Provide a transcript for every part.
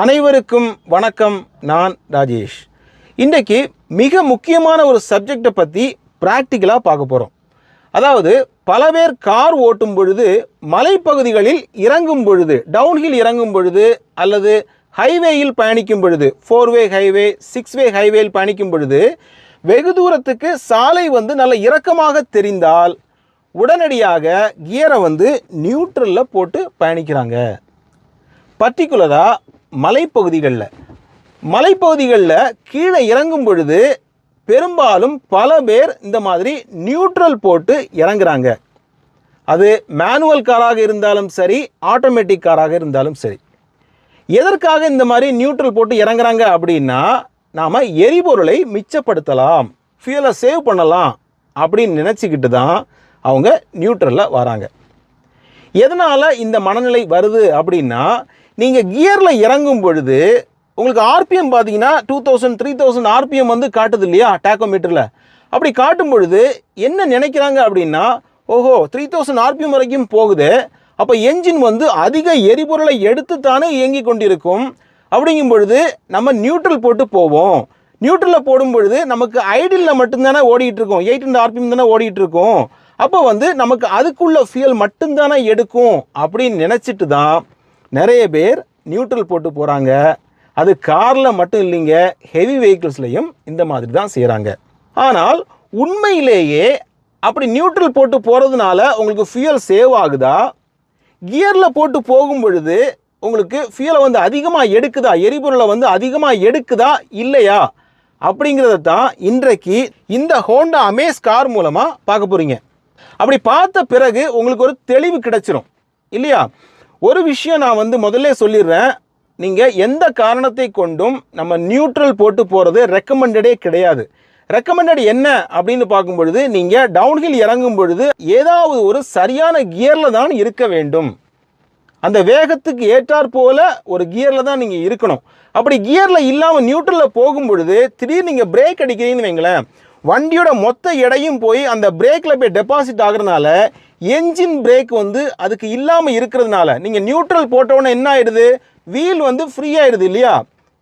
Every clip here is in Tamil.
அனைவருக்கும் வணக்கம். நான் ராஜேஷ். இன்றைக்கு மிக முக்கியமான ஒரு சப்ஜெக்டை பற்றி ப்ராக்டிக்கலாக பார்க்க போகிறோம் அதாவது பல பேர் கார் ஓட்டும் பொழுது மலைப்பகுதிகளில் இறங்கும் பொழுது டவுன்ஹில் இறங்கும் பொழுது அல்லது ஹைவேயில் பயணிக்கும் பொழுது four way highway six way ஹைவேயில் பயணிக்கும் பொழுது வெகு தூரத்துக்கு சாலை வந்து நல்ல இறக்கமாக தெரிந்தால் உடனடியாக கியரை வந்து நியூட்ரலில் போட்டு பயணிக்கிறாங்க. பர்டிகுலராக மலைப்பகுதிகளில். மலைப்பகுதிகளில் கீழே இறங்கும் பொழுது பெரும்பாலும் பல பேர் இந்த மாதிரி நியூட்ரல் போட்டு இறங்குறாங்க. அது மேனுவல் காராக இருந்தாலும் சரி ஆட்டோமேட்டிக் காராக இருந்தாலும் சரி. எதற்காக இந்த மாதிரி நியூட்ரல் போட்டு இறங்குறாங்க அப்படின்னா நாம் எரிபொருளை மிச்சப்படுத்தலாம் ஃபியூலை சேவ் பண்ணலாம் அப்படின்னு நினச்சிக்கிட்டு தான் அவங்க நியூட்ரலில் வராங்க. எதனால் இந்த மனநிலை வருது அப்படின்னா நீங்கள் கியரில் இறங்கும் பொழுது உங்களுக்கு ஆர்பிஎம் பார்த்தீங்கன்னா two thousand three thousand RPM வந்து காட்டுது இல்லையா டேக்கோமீட்டரில். அப்படி காட்டும் பொழுது என்ன நினைக்கிறாங்க அப்படின்னா ஓஹோ த்ரீ தௌசண்ட் ஆர்பிஎம் வரைக்கும் போகுது. அப்போ என்ஜின் வந்து அதிக எரிபொருளை எடுத்து தானே இயங்கி கொண்டிருக்கும். அப்படிங்கும் பொழுது நம்ம நியூட்ரல் போட்டு போவோம். நியூட்ரலில் போடும் பொழுது நமக்கு ஐடியில் மட்டும்தானே ஓடிட்டு இருக்கோம். எயிட் ஹண்ட்ரட் ஆர்பிஎம் தானே ஓடிட்டு இருக்கோம். அப்போ வந்து நமக்கு அதுக்குள்ள ஃபியல் மட்டும்தானே எடுக்கும் அப்படின்னு நினச்சிட்டு தான் நிறைய பேர் நியூட்ரல் போட்டு போகிறாங்க அது காரில் மட்டும் இல்லைங்க ஹெவி வெஹிக்கிள்ஸ்லையும் இந்த மாதிரி தான் செய்கிறாங்க ஆனால் உண்மையிலேயே அப்படி நியூட்ரல் போட்டு போகிறதுனால உங்களுக்கு ஃபியூயல் சேவ் ஆகுதா? கியரில் போட்டு போகும் பொழுது உங்களுக்கு ஃபியூலை வந்து அதிகமாக எடுக்குதா? எரிபொருளை வந்து அதிகமாக எடுக்குதா? இல்லையா? அப்படிங்கிறத தான் இன்றைக்கு இந்த ஹோண்டா அமேஸ் கார் மூலமாக பார்க்க போகிறீங்க அப்படி பார்த்த பிறகு உங்களுக்கு ஒரு தெளிவு கிடைச்சிரும். இல்லையா? ஒரு விஷயம் நான் வந்து முதல்ல சொல்லிடுறேன். நீங்கள் எந்த காரணத்தை கொண்டும் நம்ம நியூட்ரல் போட்டு போகிறது ரெக்கமெண்டடே கிடையாது. ரெக்கமெண்டட் என்ன அப்படின்னு பார்க்கும் பொழுது நீங்கள் டவுன்ஹில் இறங்கும் பொழுது ஏதாவது ஒரு சரியான கியரில் தான் இருக்க வேண்டும். அந்த வேகத்துக்கு ஏற்றாற் போல ஒரு கியரில் தான் நீங்கள் இருக்கணும். அப்படி கியரில் இல்லாமல் நியூட்ரலில் போகும் பொழுது திடீர்னு நீங்கள் பிரேக் அடிக்கிறீங்கன்னு வைங்களேன் வண்டியோட மொத்த எடையும் போய் அந்த பிரேக்கில் போய் டெபாசிட் ஆகுறதுனால என்ஜின் பிரேக் வந்து அதுக்கு இல்லாமல் இருக்கிறதுனால நீங்கள் நியூட்ரல் போட்டோன்னே என்ன ஆயிடுது? வீல் வந்து ஃப்ரீ ஆயிடுது இல்லையா?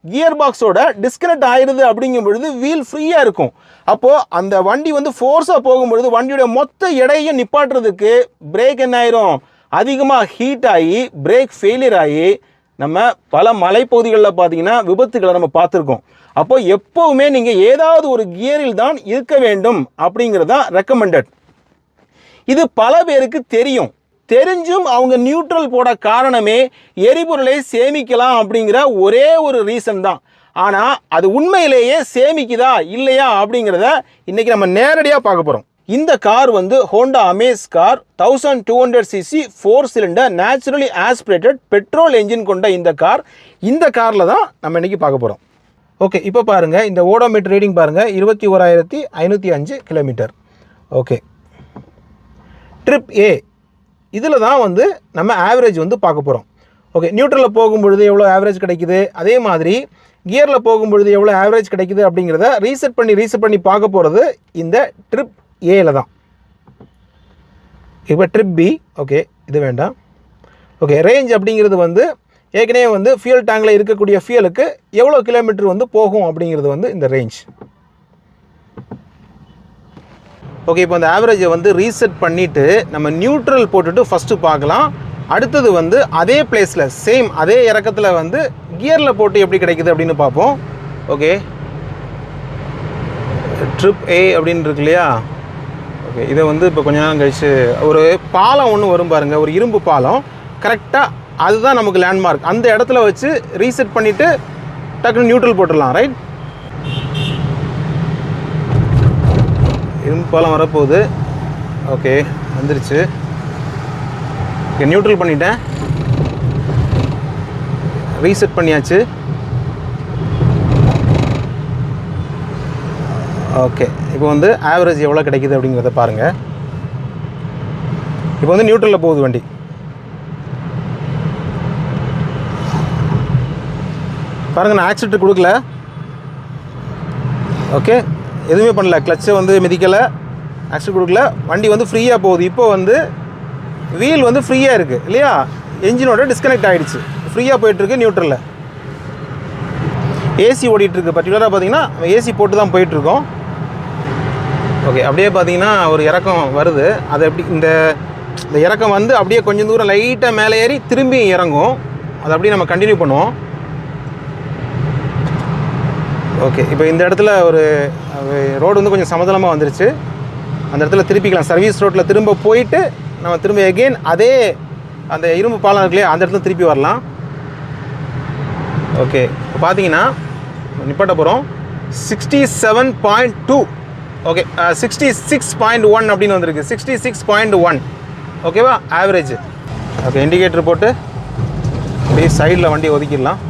கியர் பாக்ஸோட டிஸ்கனெக்ட் ஆயிடுது அப்படிங்கும் பொழுது வீல் ஃப்ரீயாக இருக்கும். அப்போது அந்த வண்டி வந்து ஃபோர்ஸாக போகும்பொழுது வண்டியோட மொத்த எடையும் நிப்பாட்டுறதுக்கு பிரேக் என்ன ஆயிரும்? அதிகமாக ஹீட் ஆகி பிரேக் ஃபெயிலியர் ஆகி நம்ம பல மலைப்பகுதிகளில் பார்த்தீங்கன்னா விபத்துகளை நம்ம பார்த்துருக்கோம். அப்போ எப்போவுமே நீங்கள் ஏதாவது ஒரு கியரில் தான் இருக்க வேண்டும் அப்படிங்கிறது தான் ரெக்கமெண்டட் இது பல பேருக்கு தெரியும். தெரிஞ்சும் அவங்க நியூட்ரல் போட காரணமே எரிபொருளை சேமிக்கலாம் அப்படிங்கிற ஒரே ஒரு ரீசன் தான். ஆனால் அது உண்மையிலேயே சேமிக்குதா இல்லையா அப்படிங்கிறத இன்றைக்கி நம்ம நேரடியாக பார்க்க போகிறோம் இந்த கார் வந்து Honda Amaze car thousand two hundred CC four cylinder naturally aspirated petrol engine கொண்ட இந்த கார். இந்த காரில் தான் நம்ம இன்றைக்கி பார்க்க போகிறோம் ஓகே இப்போ பாருங்கள் இந்த ஓடோமீட்டர் ரீடிங் பாருங்கள் இருபத்தி ஓராயிரத்தி ஐநூற்றி அஞ்சு கிலோமீட்டர் ஓகே ட்ரிப் ஏ இதில் தான் வந்து நம்ம ஆவரேஜ் வந்து பார்க்க போகிறோம் ஓகே நியூட்ரலில் போகும்பொழுது எவ்வளோ ஆவரேஜ் கிடைக்குது? அதே மாதிரி கியரில் போகும்பொழுது எவ்வளோ ஆவரேஜ் கிடைக்குது அப்படிங்கிறத ரீசெட் பண்ணி ரீசெட் பண்ணி பார்க்க போகிறது இந்த ட்ரிப் ஏல தான். இப்போ ட்ரிப் பி ஓகே இது வேண்டாம். ஓகே ரேஞ்ச் அப்படிங்கிறது வந்து ஏற்கனவே வந்து ஃபியூல் டேங்கில் இருக்கக்கூடிய ஃபியூலுக்கு எவ்வளோ கிலோமீட்டர் வந்து போகும் அப்படிங்கிறது வந்து இந்த ரேஞ்ச் ஓகே இப்போ அந்த ஆவரேஜை வந்து ரீசெட் பண்ணிவிட்டு நம்ம நியூட்ரல் போட்டுட்டு ஃபஸ்ட்டு பார்க்கலாம். அடுத்தது வந்து அதே பிளேஸில் சேம் அதே இறக்கத்தில் வந்து கியரில் போட்டு எப்படி கிடைக்குது அப்படின்னு பார்ப்போம். ஓகே ட்ரிப் ஏ அப்படின்னு இருக்கு இல்லையா? ஓகே இதை வந்து இப்போ கொஞ்ச நேரம் கழிச்சு ஒரு பாலம் ஒன்று வரும் பாருங்கள் ஒரு இரும்பு பாலம். கரெக்டாக அதுதான் நமக்கு லேண்ட்மார்க் அந்த இடத்துல வச்சு ரீசெட் பண்ணிவிட்டு டக்குன்னு நியூட்ரல் போட்டுடலாம் ரைட் இரும்பு பாலம் வரப்போகுது. ஓகே வந்துருச்சு. ஓகே நியூட்ரல் பண்ணிட்டேன். ரீசெட் பண்ணியாச்சு. ஓகே. இப்போ வந்து ஆவரேஜ் எவ்வளோ கிடைக்குது அப்படிங்கிறத பாருங்கள் இப்போ வந்து நியூட்ரலில் போகுது வண்டி. பாருங்கள் நான் ஆக்சிடென்ட் கொடுக்கல. ஓகே. எதுவுமே பண்ணல. கிளச்சை வந்து மிதிக்கலை. ஆக்சிடென்ட் கொடுக்கல. வண்டி வந்து ஃப்ரீயாக போகுது. இப்போ வந்து வீல் வந்து ஃப்ரீயாக இருக்குது இல்லையா? என்ஜினோட டிஸ்கனெக்ட் ஆகிடுச்சு ஃப்ரீயாக போயிட்டுருக்கு நியூட்ரலில் ஏசி ஓடிட்டுருக்கு பர்டிகுலராக பார்த்தீங்கன்னா ஏசி போட்டு தான் போயிட்டுருக்கோம் ஓகே அப்படியே பார்த்தீங்கன்னா ஒரு இறக்கம் வருது. அது எப்படி இந்த இந்த இறக்கம் வந்து அப்படியே கொஞ்சம் தூரம் லைட்டாக மேலே ஏறி திரும்பி இறங்கும். அதை அப்படியே நம்ம கண்டினியூ பண்ணுவோம். ஓகே இப்போ இந்த இடத்துல ஒரு ரோடு வந்து கொஞ்சம் சமதளமாக வந்துருச்சு. அந்த இடத்துல திருப்பிக்கலாம். சர்வீஸ் ரோட்டில் திரும்ப போயிட்டு நம்ம திரும்ப எகெயின் அதே அந்த இரும்பு பாலம் இருக்குல்லையா அந்த இடத்துல திருப்பி வரலாம். ஓகே இப்போ பார்த்தீங்கன்னா நிப்பாட்ட போகிறோம் sixty seven point two okay sixty six point one அப்படின்னு வந்திருக்கு. சிக்ஸ்டி சிக்ஸ் பாயிண்ட் ஒன் ஓகேவா ஆவரேஜ் ஓகே இண்டிகேட்டர் போட்டு அப்படியே சைடில் வண்டி ஒதுக்கிடலாம்.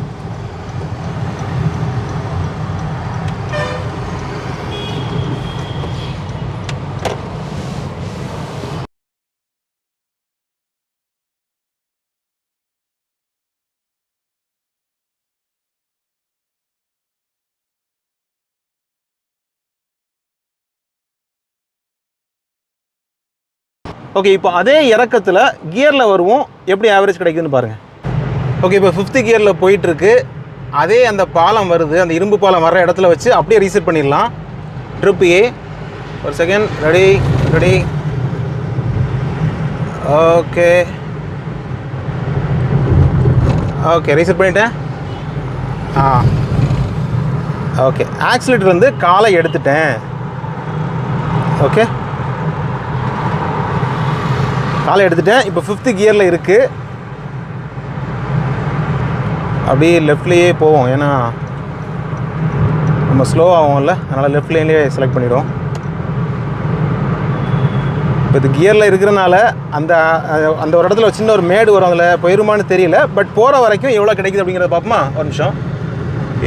ஓகே இப்போ அதே இறக்கத்தில் கியரில் வருவோம். எப்படி ஆவரேஜ் கிடைக்குதுன்னு பாருங்கள் ஓகே இப்போ ஃபிஃப்த்து கியரில் போயிட்டுருக்கு. அதே அந்த பாலம் வருது. அந்த இரும்பு பாலம் வர்ற இடத்துல வச்சு அப்படியே ரீசெட் பண்ணிடலாம். ட்ரிப் ஏ ஒரு second ready ready okay okay reset பண்ணிட்டேன். ஆ. ஓகே ஆக்சிலேட்டர் வந்து காலை எடுத்துட்டேன். ஓகே காலை எடுத்துட்டேன். இப்போ ஃபிஃப்த்து கியரில் இருக்குது அப்படியே லெஃப்ட்லேயே போவோம். ஏன்னா நம்ம ஸ்லோ ஆகும்ல. அதனால் லெஃப்ட் லைன்லேயே செலக்ட் பண்ணிடுவோம். இப்போ இது கியரில் இருக்கிறனால அந்த அந்த ஒரு இடத்துல சின்ன ஒரு மேடு வரும். அதில் போயிருமான்னு தெரியல. பட் போகிற வரைக்கும் எவ்வளோ கிடைக்குது அப்படிங்கிறத பார்ப்போமா? ஒரு நிமிஷம்.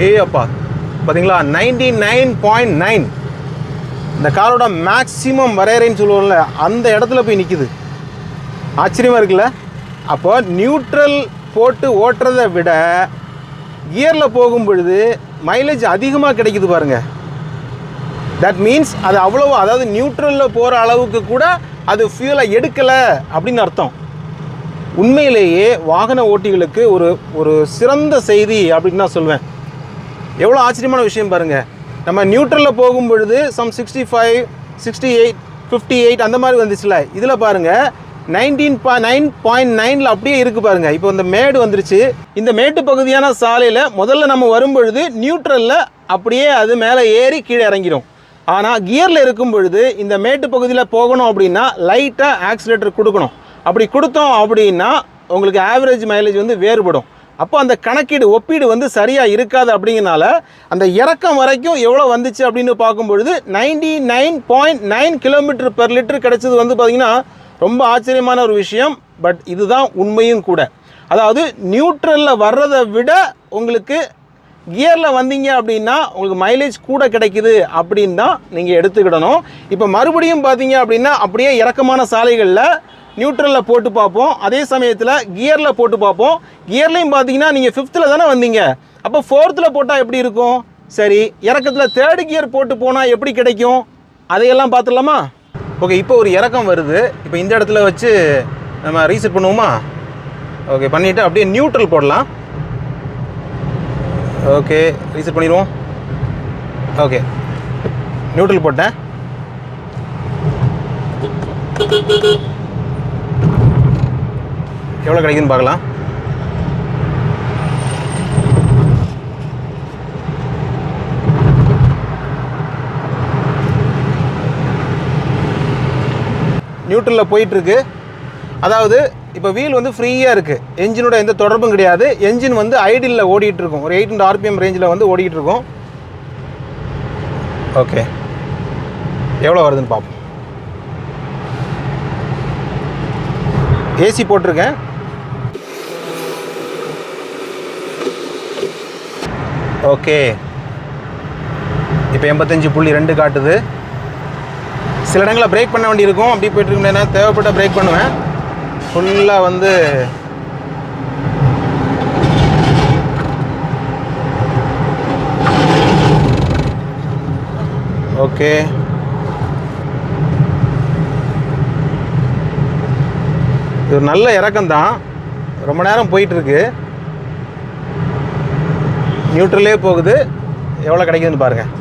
ஏ அப்பா. பார்த்தீங்களா நைன்டி நைன் பாயிண்ட் நைன் இந்த காரோட மேக்ஸிமம் வரையறைன்னு சொல்லுவோம்ல அந்த இடத்துல போய் நிற்கிது ஆச்சரியமாக இருக்குல்ல? அப்போ நியூட்ரல் போட்டு ஓட்டுறதை விட கியரில் போகும் பொழுது மைலேஜ் அதிகமாக கிடைக்குது பாருங்க. தட் மீன்ஸ் அது அவ்வளோ அதாவது நியூட்ரலில் போகிற அளவுக்கு கூட அது ஃபியூலை எடுக்கலை அப்படின்னு அர்த்தம். உண்மையிலேயே வாகன ஓட்டிகளுக்கு ஒரு ஒரு சிறந்த செய்தி அப்படின்னு நான் சொல்வேன். எவ்வளோ ஆச்சரியமான விஷயம் பாருங்கள் நம்ம நியூட்ரலில் போகும் பொழுது some sixty five sixty eight fifty eight அந்த மாதிரி வந்துச்சுல. இதில் பாருங்கள் நைன்டீன் பா நைன் பாயிண்ட் நைனில் அப்படியே இருக்குது பாருங்கள் இப்போ இந்த மேடு வந்துருச்சு. இந்த மேட்டு பகுதியான சாலையில் முதல்ல நம்ம வரும்பொழுது நியூட்ரலில் அப்படியே அது மேலே ஏறி கீழே இறங்கிடும் ஆனால் கியரில் இருக்கும் பொழுது இந்த மேட்டு பகுதியில் போகணும் அப்படின்னா லைட்டாக ஆக்சிலேட்டர் கொடுக்கணும். அப்படி கொடுத்தோம் அப்படின்னா உங்களுக்கு ஆவரேஜ் மைலேஜ் வந்து வேறுபடும். அப்போ அந்த கணக்கீடு ஒப்பீடு வந்து சரியாக இருக்காது அப்படிங்கிறனால அந்த இறக்கம் வரைக்கும் எவ்வளோ வந்துச்சு அப்படின்னு பார்க்கும்பொழுது ninety nine point nine kilometre per litre கிடச்சது வந்து பார்த்திங்கன்னா ரொம்ப ஆச்சரியமான ஒரு விஷயம் பட் இதுதான் உண்மையும் கூட. அதாவது நியூட்ரலில் வர்றதை விட உங்களுக்கு கியரில் வந்தீங்க அப்படின்னா உங்களுக்கு மைலேஜ் கூட கிடைக்குது அப்படின்னு தான் நீங்கள் எடுத்துக்கிடணும். இப்போ மறுபடியும் பார்த்தீங்க அப்படின்னா அப்படியே இறக்கமான சாலைகளில் நியூட்ரலில் போட்டு பார்ப்போம். அதே சமயத்தில் கியரில் போட்டு பார்ப்போம். கியர்லேயும் பார்த்தீங்கன்னா நீங்கள் ஃபிஃப்த்தில் தானே வந்தீங்க. அப்போ ஃபோர்த்தில் போட்டால் எப்படி இருக்கும்? சரி இறக்கத்தில் தேர்டு கியர் போட்டு போனால் எப்படி கிடைக்கும்? அதையெல்லாம் பார்த்துடலாமா? ஓகே இப்போ ஒரு இறக்கம் வருது. இப்போ இந்த இடத்துல வச்சு நம்ம ரீசெட் பண்ணுவோமா? ஓகே பண்ணிவிட்டு அப்படியே நியூட்ரல் போடலாம். ஓகே ரீசெட் பண்ணிடுவோம். ஓகே நியூட்ரல் போட்டேன். எவ்வளோ கிடைக்குதுன்னு பார்க்கலாம். நியூட்ரலில் போயிட்டுருக்கு. அதாவது இப்போ வீல் வந்து ஃப்ரீயாக இருக்குது என்ஜினோட எந்த தொடர்பும் கிடையாது. என்ஜின் வந்து ஐடியில் ஓடிட்டு இருக்கும் ஒரு எயிட் ஹண்ட்ரட் ஆர்பிஎம் ரேஞ்சில் வந்து ஓடிட்டு இருக்கும் ஓகே எவ்வளோ வருதுன்னு பார்ப்போம் ஏசி போட்டிருக்கேன். ஓகே இப்போ எண்பத்தஞ்சு புள்ளி ரெண்டு காட்டுது. சில இடங்களில் பிரேக் பண்ண வேண்டியிருக்கும். அப்படி போயிட்டு இருக்க தேவைப்பட்ட பிரேக் பண்ணுவேன். ஃபுல்லாக வந்து ஓகே இது ஒரு நல்ல இறக்கம் தான். ரொம்ப நேரம் போயிட்டுருக்கு நியூட்ரலே போகுது. எவ்வளோ கிடைக்குதுன்னு பாருங்கள்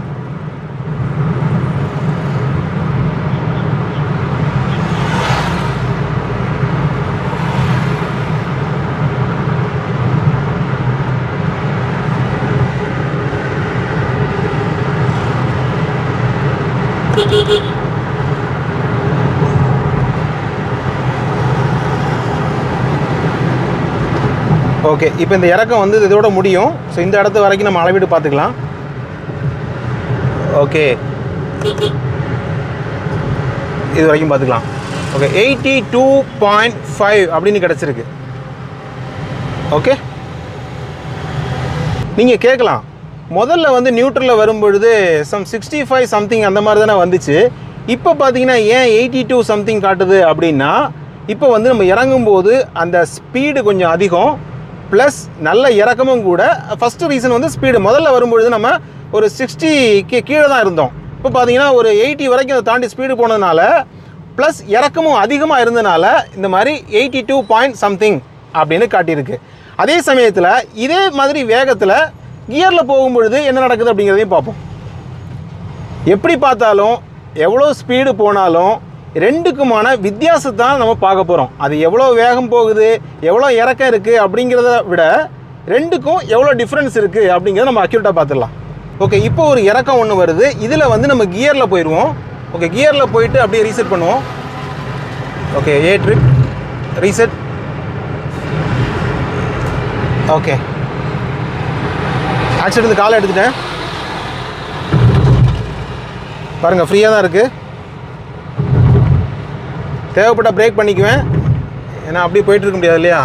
ஓகே இப்போ இந்த இறக்கம் வந்து இதோட முடியும். ஸோ இந்த இடத்து வரைக்கும் நம்ம அளவீடு பார்த்துக்கலாம். ஓகே இது வரைக்கும் பார்த்துக்கலாம். Okay eighty two point five அப்படின்னு கிடச்சிருக்கு. ஓகே நீங்கள் கேட்கலாம். முதல்ல வந்து நியூட்ரலில் வரும்பொழுது சம் சிக்ஸ்டி ஃபைவ் சம்திங் அந்த மாதிரி தானே வந்துச்சு. இப்போ பார்த்தீங்கன்னா ஏன் எயிட்டி டூ சம்திங் காட்டுது அப்படின்னா இப்போ வந்து நம்ம இறங்கும்போது அந்த ஸ்பீடு கொஞ்சம் அதிகம். ப்ளஸ் நல்ல இறக்கமும் கூட. ஃபஸ்ட்டு ரீசன் வந்து ஸ்பீடு முதல்ல வரும்பொழுது நம்ம ஒரு சிக்ஸ்டிக்கு கீழே தான் இருந்தோம். இப்போ பார்த்தீங்கன்னா ஒரு எயிட்டி வரைக்கும் அதை தாண்டி ஸ்பீடு போனதுனால ப்ளஸ் இறக்கமும் அதிகமாக இருந்தனால இந்த மாதிரி எயிட்டி டூ பாயிண்ட் சம்திங் அப்படின்னு காட்டியிருக்கு. அதே சமயத்தில் இதே மாதிரி வேகத்தில் கியரில் போகும்பொழுது என்ன நடக்குது அப்படிங்கிறதையும் பார்ப்போம். எப்படி பார்த்தாலும் எவ்வளோ ஸ்பீடு போனாலும் ரெண்டுக்குமான வித்தியாசத்தான் நம்ம பார்க்க போகிறோம் அது எவ்வளோ வேகம் போகுது எவ்வளோ இறக்கம் இருக்குது அப்படிங்கிறத விட ரெண்டுக்கும் எவ்வளோ டிஃப்ரென்ஸ் இருக்குது அப்படிங்கிறத நம்ம அக்யூரேட்டாக பார்த்துடலாம். ஓகே இப்போ ஒரு இறக்கம் ஒன்று வருது. இதில் வந்து நம்ம கியரில் போயிடுவோம் ஓகே கியரில் போயிட்டு அப்படியே ரீசெட் பண்ணுவோம். Okay A trip reset okay accident காலை எடுத்துட்டேன். பாருங்கள் ஃப்ரீயாக தான் இருக்குது தேவைப்பட்ட பிரேக் பண்ணிக்குவேன். ஏன்னா அப்படியே போயிட்டு இருக்க முடியாது இல்லையா?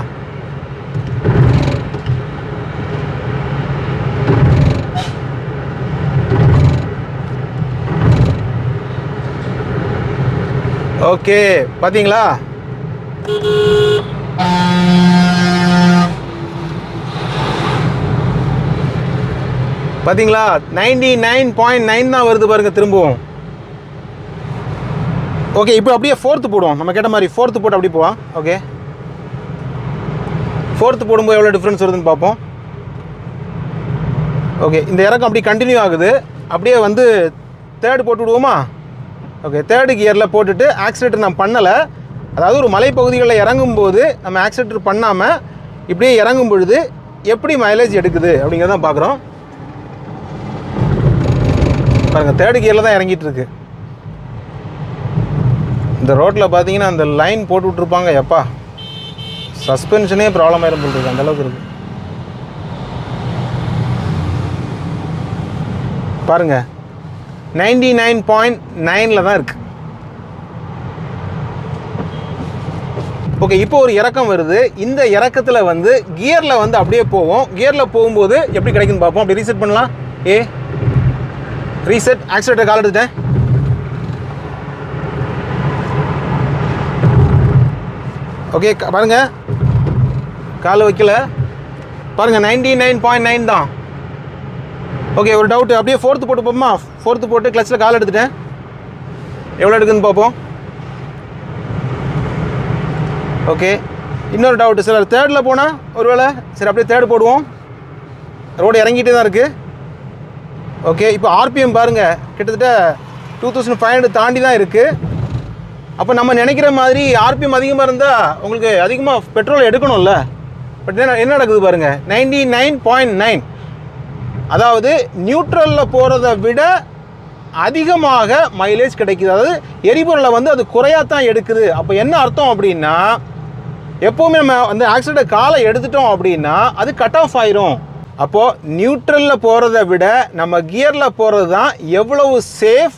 ஓகே பார்த்தீங்களா பார்த்தீங்களா நைன்டி நைன் பாயிண்ட் நைன் தான் வருது பாருங்க திரும்பவும். ஓகே இப்போ அப்படியே ஃபோர்த்து போடுவோம். நம்ம கேட்ட மாதிரி ஃபோர்த்து போட்டு அப்படி போவோம் ஓகே ஃபோர்த்து போடும்போது எவ்வளோ டிஃப்ரென்ஸ் வருதுன்னு பார்ப்போம். ஓகே இந்த இறக்கம் அப்படி கண்டினியூ ஆகுது. அப்படியே வந்து தேர்டு போட்டு விடுவோமா? ஓகே தேர்டு கியரில் போட்டுட்டு ஆக்சிலேட்டர் நான் பண்ணலை. அதாவது ஒரு மலைப்பகுதிகளில் இறங்கும்போது நம்ம ஆக்சிலேட்டர் பண்ணாமல் இப்படியே இறங்கும் பொழுது எப்படி மைலேஜ் எடுக்குது அப்படிங்கிறதான் பார்க்குறோம். பாருங்கள் தேர்டு கியரில் தான் இறங்கிட்டு இருக்கு. இந்த ரோட்டில் பார்த்தீங்கன்னா அந்த லைன் போட்டு விட்ருப்பாங்க எப்பா. சஸ்பென்ஷனே ப்ராப்ளம் ஆயிரும் போட்டுருக்கு அந்தளவுக்கு அந்த அளவுக்கு இருக்கு. பாருங்க நைன்டி நைன் பாயிண்ட் நைனில் தான் இருக்கு. ஓகே இப்போ ஒரு இறக்கம் வருது. இந்த இறக்கத்தில் வந்து கியரில் வந்து அப்படியே போவோம். கியரில் போகும்போது எப்படி கிடைக்குன்னு பார்ப்போம். அப்படி ரீசெட் பண்ணலாம். ஏ ரீசெட் ஆக்சிலேட்டர் கால் எடுத்துட்டேன். ஓகே க- கால் வைக்கல. பாருங்கள் நைன்டி நைன் பாயிண்ட் நைன் தான். ஓகே ஒரு டவுட்டு அப்படியே ஃபோர்த்து போட்டு போமா ஃபோர்த்து போட்டு கிளச்சில் கால் எடுத்துட்டேன். எவ்வளோ எடுக்குதுன்னு பார்ப்போம் ஓகே இன்னொரு டவுட்டு சார் தேர்டில் போனால் ஒருவேளை சரி அப்படியே தேர்டு போடுவோம். ரோடு இறங்கிட்டே தான் இருக்குது ஓகே இப்போ ஆர்பிஎம் பாருங்கள் கிட்டத்தட்ட டூ தௌசண்ட் ஃபைவ் ஹண்ட்ரட் தாண்டி தான் இருக்குது அப்போ நம்ம நினைக்கிற மாதிரி ஆர்பிஎம் அதிகமாக இருந்தால் உங்களுக்கு அதிகமாக பெட்ரோல் எடுக்கணும்ல. பட் என்ன என்ன நடக்குது பாருங்கள் நைன்டி நைன் பாயிண்ட் நைன் அதாவது நியூட்ரலில் போகிறத விட அதிகமாக மைலேஜ் கிடைக்குது. அதாவது எரிபொருளை வந்து அது குறையாத்தான் எடுக்குது. அப்போ என்ன அர்த்தம் அப்படின்னா எப்போவுமே நம்ம அந்த ஆக்சிடென்ட் காலை எடுத்துட்டோம் அப்படின்னா அது கட் ஆஃப் ஆயிரும். அப்போது நியூட்ரலில் போகிறத விட நம்ம கியரில் போகிறது தான் எவ்வளவு சேஃப்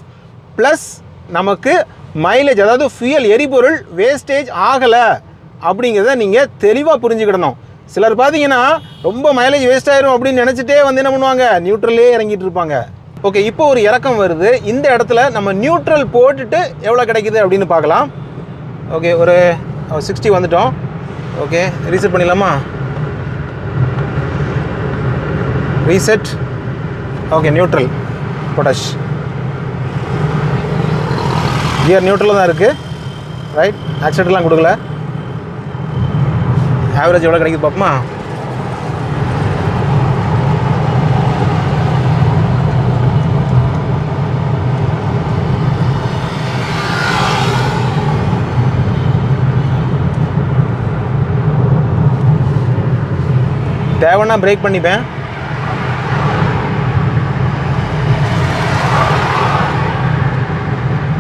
ப்ளஸ் நமக்கு மைலேஜ் அதாவது ஃபியூயல் எரிபொருள் வேஸ்டேஜ் ஆகலை அப்படிங்கிறத நீங்கள் தெளிவாக புரிஞ்சுக்கிடணும். சிலர் பார்த்தீங்கன்னா ரொம்ப மைலேஜ் வேஸ்ட் ஆயிரும் அப்படின்னு நினச்சிட்டே வந்து என்ன பண்ணுவாங்க? நியூட்ரல்லே இறங்கிட்டு இருப்பாங்க. ஓகே இப்போ ஒரு இறக்கம் வருது. இந்த இடத்துல நம்ம நியூட்ரல் போட்டுட்டு எவ்வளோ கிடைக்குது அப்படின்னு பார்க்கலாம். ஓகே ஒரு oh, சிக்ஸ்டி வந்துட்டோம். ஓகே ரீசெட் பண்ணிடலாமா? ரீசெட் ஓகே நியூட்ரல் பொட்டாஷ் கியர் நியூட்ரலில் தான் இருக்குது ரைட் ஆக்சிடென்ட்லாம் கொடுக்கல. ஆவரேஜ் எவ்வளோ கிடைக்குது பார்ப்போமா? தேவைன்னா பிரேக் பண்ணிப்பேன்.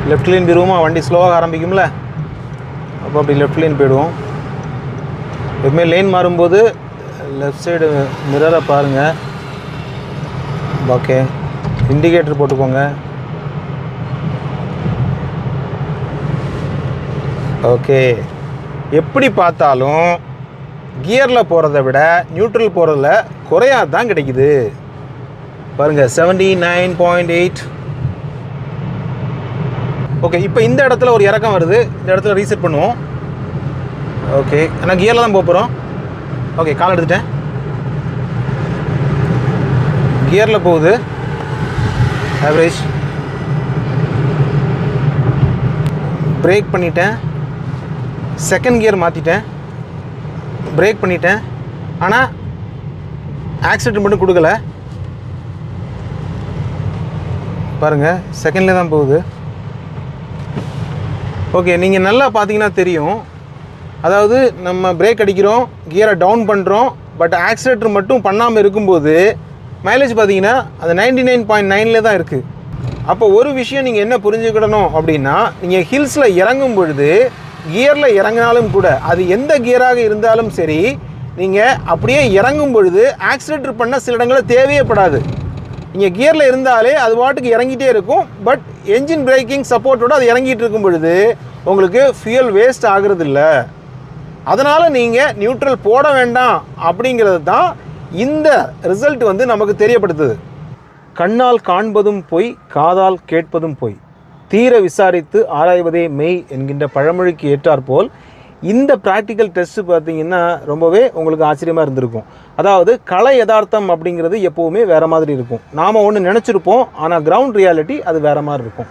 லெஃப்ட் லைன் போயிடுவோமா வண்டி ஸ்லோவாக ஆரம்பிக்கும்ல. அப்போ அப்படி லெஃப்ட் லைன் போயிடுவோம். எப்பவுமே லேன் மாறும்போது லெஃப்ட் சைடு மிரரை பாருங்கள் ஓகே இண்டிகேட்டர் போட்டுக்கோங்க. ஓகே எப்படி பார்த்தாலும் கியரில் போகிறத விட நியூட்ரல் போகிறதுல குறையாக தான் கிடைக்குது. பாருங்கள் seventy nine point eight okay இப்போ இந்த இடத்துல ஒரு இறக்கம் வருது. இந்த இடத்துல ரீசெட் பண்ணுவோம். ஓகே நான் கியரில் தான் போக போகிறோம் ஓகே கால் எடுத்துட்டேன். கியரில் போகுது. ஆவரேஜ் பிரேக் பண்ணிட்டேன். செகண்ட் கியர் மாற்றிட்டேன் பிரேக் பண்ணிட்டேன். ஆனால் ஆக்சிடென்ட் மட்டும் கொடுக்கல. பாருங்கள் செகண்ட்லேயே தான் போகுது. ஓகே நீங்கள் நல்லா பார்த்தீங்கன்னா தெரியும். அதாவது நம்ம பிரேக் அடிக்கிறோம் கியரை டவுன் பண்ணுறோம் பட் ஆக்சிலேட்டர் மட்டும் பண்ணாமல் இருக்கும்போது மைலேஜ் பார்த்தீங்கன்னா அது நைன்டி நைன் பாயிண்ட் நைனில் தான் இருக்குது அப்போ ஒரு விஷயம் நீங்கள் என்ன புரிஞ்சுக்கிடணும் அப்படின்னா நீங்கள் ஹில்ஸில் இறங்கும் பொழுது கியரில் இறங்கினாலும் கூட அது எந்த கியராக இருந்தாலும் சரி நீங்கள் அப்படியே இறங்கும் பொழுது ஆக்சிலேட்டர் பண்ண சில இடங்களில் தேவையே படாது. நீங்கள் கியரில் இருந்தாலே அது பாட்டுக்கு இறங்கிட்டே இருக்கும். பட் என்ஜின் பிரேக்கிங் சப்போர்ட்டோட அது இறங்கிட்டு இருக்கும் பொழுது உங்களுக்கு ஃபியூல் வேஸ்ட் ஆகுறது இல்லை அதனால் நீங்கள் நியூட்ரல் போட வேண்டாம் அப்படிங்கிறது தான் இந்த ரிசல்ட் வந்து நமக்கு தெரியப்படுத்துது. கண்ணால் காண்பதும் பொய் காதால் கேட்பதும் பொய். தீர விசாரித்து ஆராய்வதே மெய் என்கின்ற பழமொழிக்கு ஏற்றாற்போல் இந்த ப்ராக்டிக்கல் டெஸ்ட்டு பார்த்தீங்கன்னா ரொம்பவே உங்களுக்கு ஆச்சரியமாக இருந்திருக்கும். அதாவது கலை யதார்த்தம் அப்படிங்கிறது எப்போவுமே வேறு மாதிரி இருக்கும். நாம் ஒன்று நினச்சிருப்போம் ஆனால் கிரவுண்ட் ரியாலிட்டி அது வேறு மாதிரி இருக்கும்.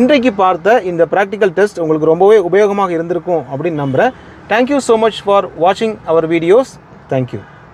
இன்றைக்கு பார்த்த இந்த ப்ராக்டிக்கல் டெஸ்ட் உங்களுக்கு ரொம்பவே உபயோகமாக இருந்திருக்கும் அப்படின்னு நம்புகிறேன் தேங்க்யூ ஸோ மச் ஃபார் வாட்சிங் அவர் வீடியோஸ் தேங்க்யூ